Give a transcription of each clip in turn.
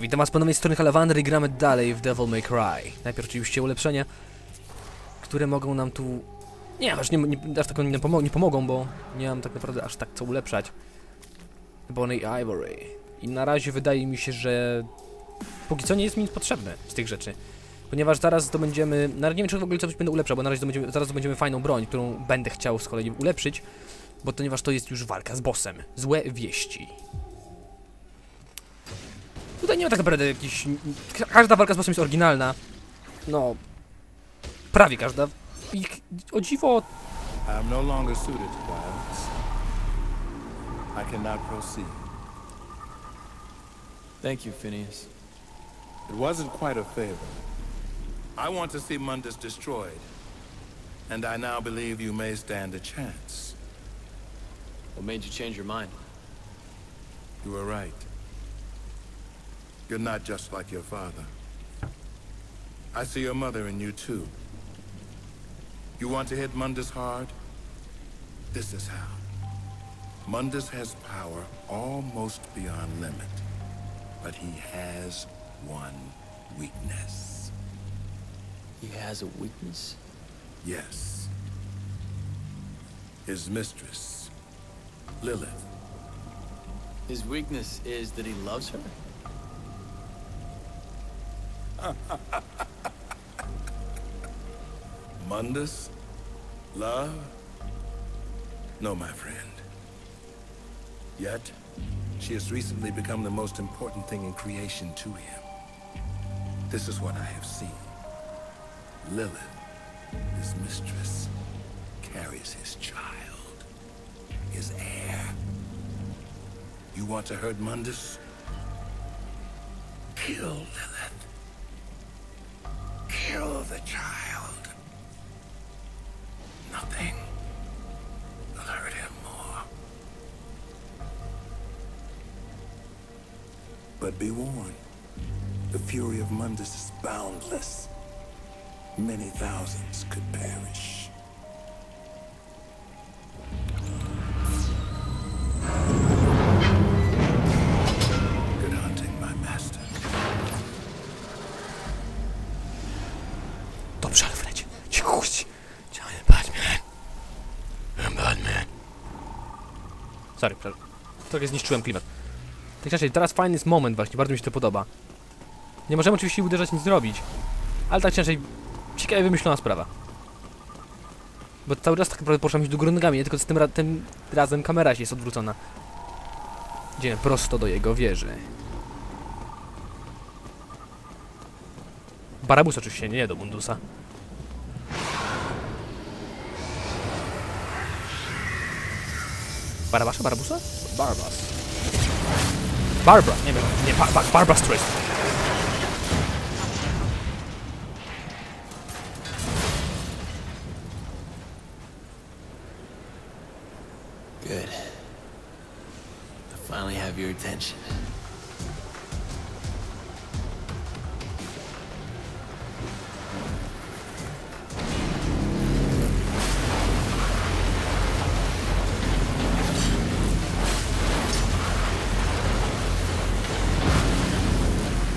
Witam was po nowej stronie Halawandry i gramy dalej w Devil May Cry. Najpierw oczywiście ulepszenia, które mogą nam tu... Nie, aż, nie, nie, aż tak nie, pomo nie pomogą, bo nie mam tak naprawdę aż tak co ulepszać. Bonnie Ivory. I na razie wydaje mi się, że póki co nie jest mi nic potrzebne z tych rzeczy. Ponieważ zaraz zdobędziemy... Na, nie wiem, czy w ogóle coś będę ulepszał, bo na razie zdobędziemy, zaraz zdobędziemy fajną broń, którą będę chciał z kolei ulepszyć, bo ponieważ to jest już walka z bossem. Złe wieści. Tutaj nie ma tak naprawdę jakiś... Każda walka z bossem jest oryginalna. No... Prawie każda. I o dziwo... I am no longer suited to violence. I cannot proceed. Thank you, Phineas. It wasn't quite a favor. I want to see Mundus destroyed. And I now believe you may stand a chance. What made you change your mind? You were right. You're not just like your father. I see your mother in you too. You want to hit Mundus hard? This is how. Mundus has power almost beyond limit. But he has one weakness. He has a weakness? Yes. His mistress, Lilith. His weakness is that he loves her? Mundus? Love? No, my friend. Yet, she has recently become the most important thing in creation to him. This is what I have seen. Lilith, his mistress, carries his child, his heir. You want to hurt Mundus? Kill Lilith. Kill the child. Nothing will hurt him more. But be warned, the fury of Mundus is boundless. Many thousands could perish. Sorry, przepraszam. Trochę zniszczyłem klimat. Tak raczej, teraz fajny jest moment właśnie, bardzo mi się to podoba. Nie możemy oczywiście uderzać, nic zrobić. Ale tak ciężej, ciekawie wymyślona sprawa. Bo cały czas tak naprawdę poruszam się do góry nogami, nie? tylko z tym, ra tym razem kamera się jest odwrócona. Idziemy prosto do jego wieży. Barabus oczywiście, nie do Mundusa. Barabasza? Barabusa? Barbas. Barbara, nie eh, wiem, nie, eh, ba ba Barbara Streisand. Good. I finally have your attention.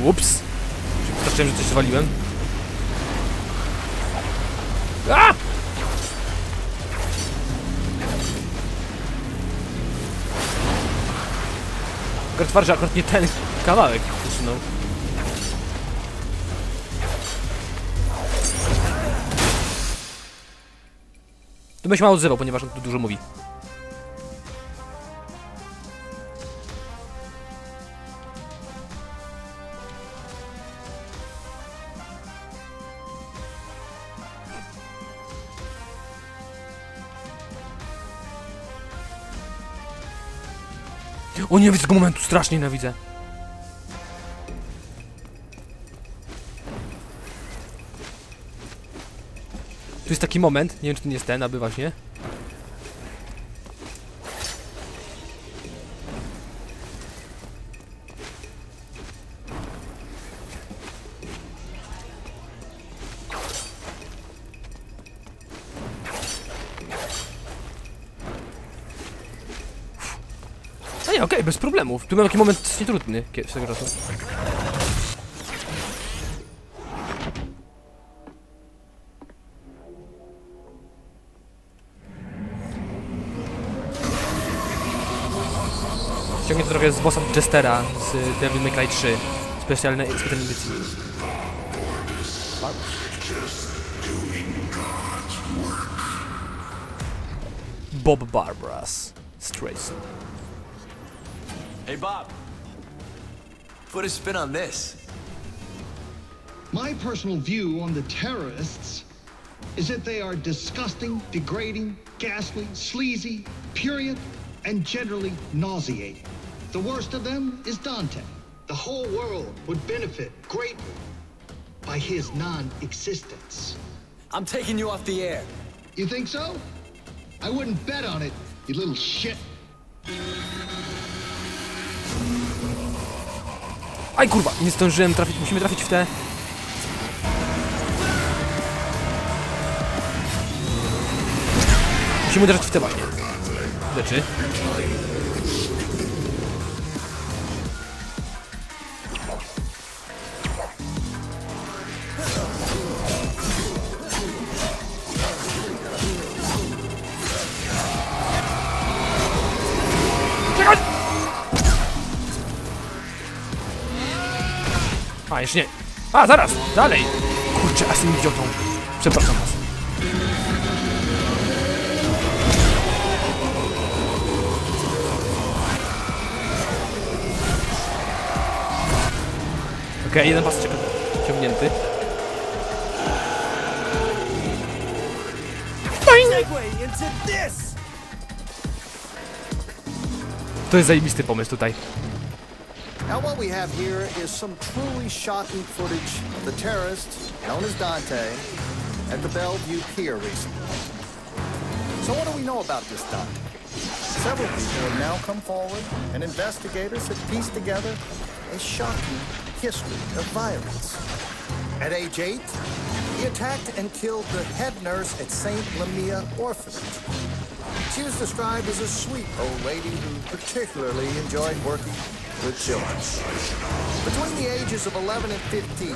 Ups. Przepraszam, że coś zwaliłem. A! Akurat że akurat nie ten kawałek usunął. Tu się mało odzywał, ponieważ on tu dużo mówi. O nie, tego momentu, strasznie nienawidzę. Tu jest taki moment, nie wiem czy to nie jest ten, aby właśnie. A nie okej, bez problemów. Tu miałem taki moment nietrudny z tego czasu. Ściągnie to trochę z bossa Jestera z Devil May Cry 3. Specjalnej, specjalnej edycji. Bob Barbara's Streisand. Hey, Bob. Put a spin on this. My personal view on the terrorists is that they are disgusting, degrading, ghastly, sleazy, purient, and generally nauseating. The worst of them is Dante. The whole world would benefit greatly by his non-existence. I'm taking you off the air. You think so? I wouldn't bet on it, you little shit. Aj kurwa, nie zdążyłem trafić, musimy trafić w te... Musimy uderzać w te właśnie rzeczy. A, jeszcze nie. A, zaraz! Dalej! Kurczę, a z tym idiotą. Przepraszam was. Okej, jeden pas ciągnięty. To jest zajebisty pomysł tutaj. Now, what we have here is some truly shocking footage of the terrorist, known as Dante, at the Bellevue Pier recently. So, what do we know about this Dante? Several people have now come forward, and investigators have pieced together a shocking history of violence. At age eight, he attacked and killed the head nurse at St. Lamia Orphanage. She was described as a sweet old lady who particularly enjoyed working children. Between the ages of 11 and 15,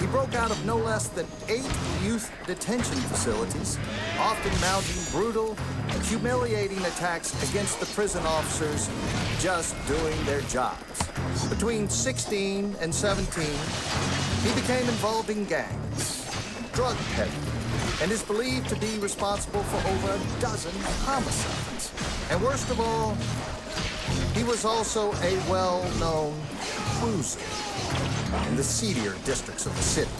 he broke out of no less than eight youth detention facilities, often mounting brutal and humiliating attacks against the prison officers just doing their jobs. Between 16 and 17, he became involved in gangs, drug peddling, and is believed to be responsible for over a dozen homicides. And worst of all, he was also a well-known cruiser in the seedier districts of the city,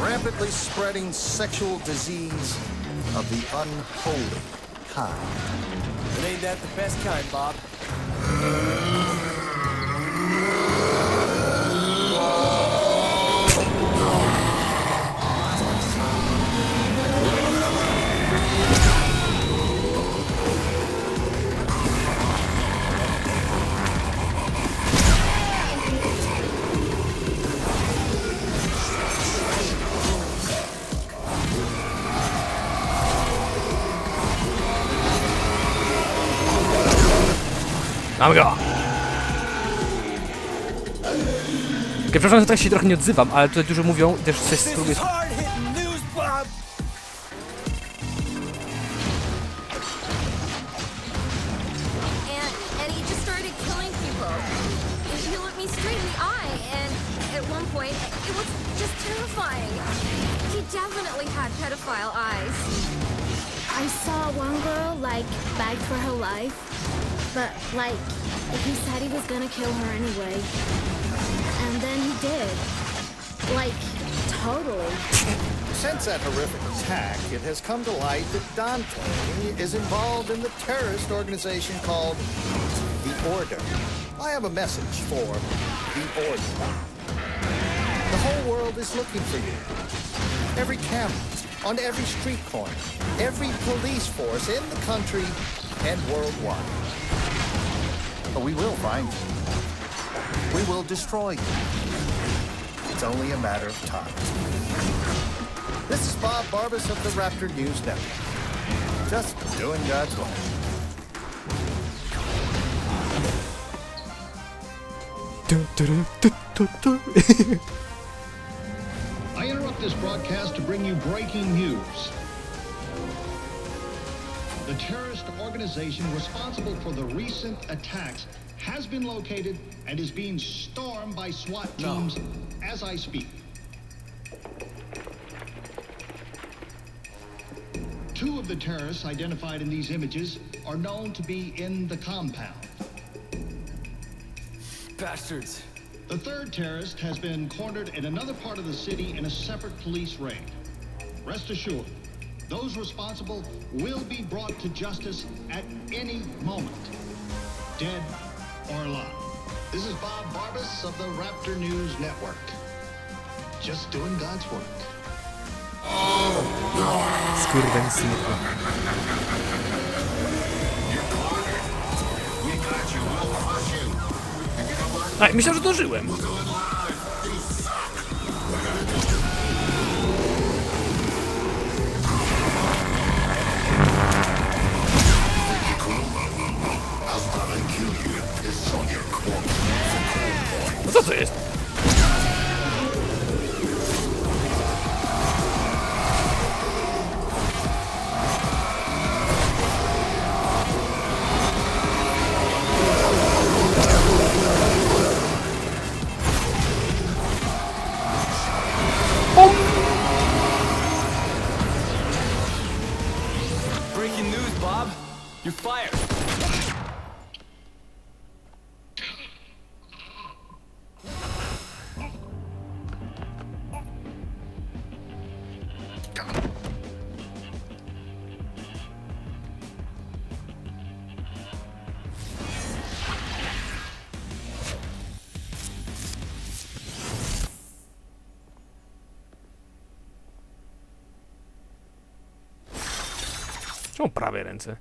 rapidly spreading sexual disease of the unholy kind. But ain't that the best kind, Bob? Mamy go! Okay, przepraszam, że tak się trochę nie odzywam, ale tutaj dużo mówią i też coś This spróbuję... is hard-hitting news, Bob. and and he just started killing people. And he looked me straight in the eye, and at one point, it was just terrifying. He definitely had pedophile eyes. I saw one girl like beg for her life, but like he said he was gonna kill her anyway. And then he did. Like totally. Since that horrific attack, it has come to light that Dante is involved in the terrorist organization called The Order. I have a message for The Order. The whole world is looking for you. Every camera, on every street corner, every police force in the country and worldwide. But we will find you. We will destroy you. It's only a matter of time. This is Bob Barbas of the Raptor News Network. Just doing God's tu. I interrupt this broadcast to bring you breaking news. The terrorist organization responsible for the recent attacks has been located and is being stormed by SWAT No. teams as I speak. Two of the terrorists identified in these images are known to be in the compound. Bastards. The third terrorist has been cornered in another part of the city in a separate police raid. Rest assured, those responsible will be brought to justice at any moment, dead or alive. This is Bob Barbas of the Raptor News Network. Just doing God's work. Skurwęsynku. A, myślałem, że dożyłem. You're fired. Czemu prawej ręce?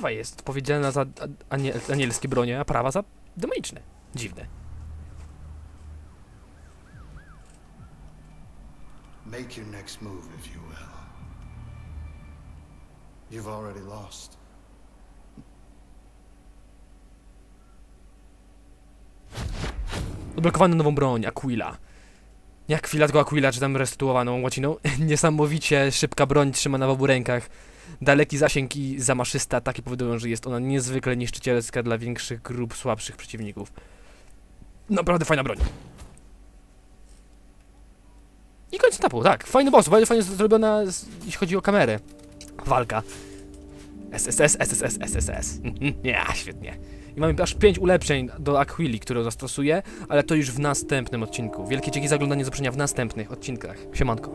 Lewa jest odpowiedzialna za anie, anielskie bronie, a prawa za demoniczne. Dziwne. Make your next move, if you will. You've already lost. Odblokowano nową broń, Aquila. Nie Aquila, tylko Aquila, czy tam restytuowaną łaciną. Niesamowicie szybka broń trzymana w obu rękach. Daleki zasięg i zamaszyste ataki powodują, że jest ona niezwykle niszczycielska dla większych grup słabszych przeciwników. Naprawdę fajna broń. I koniec etapu, tak. Fajny boss, bardzo fajnie zrobiona, jeśli chodzi o kamerę. Walka. SSS, SSS, SSS. Ja, świetnie. I mamy aż 5 ulepszeń do Aquili, które zastosuję, ale to już w następnym odcinku. Wielkie dzięki za oglądanie zobaczenia w następnych odcinkach. Siemanko.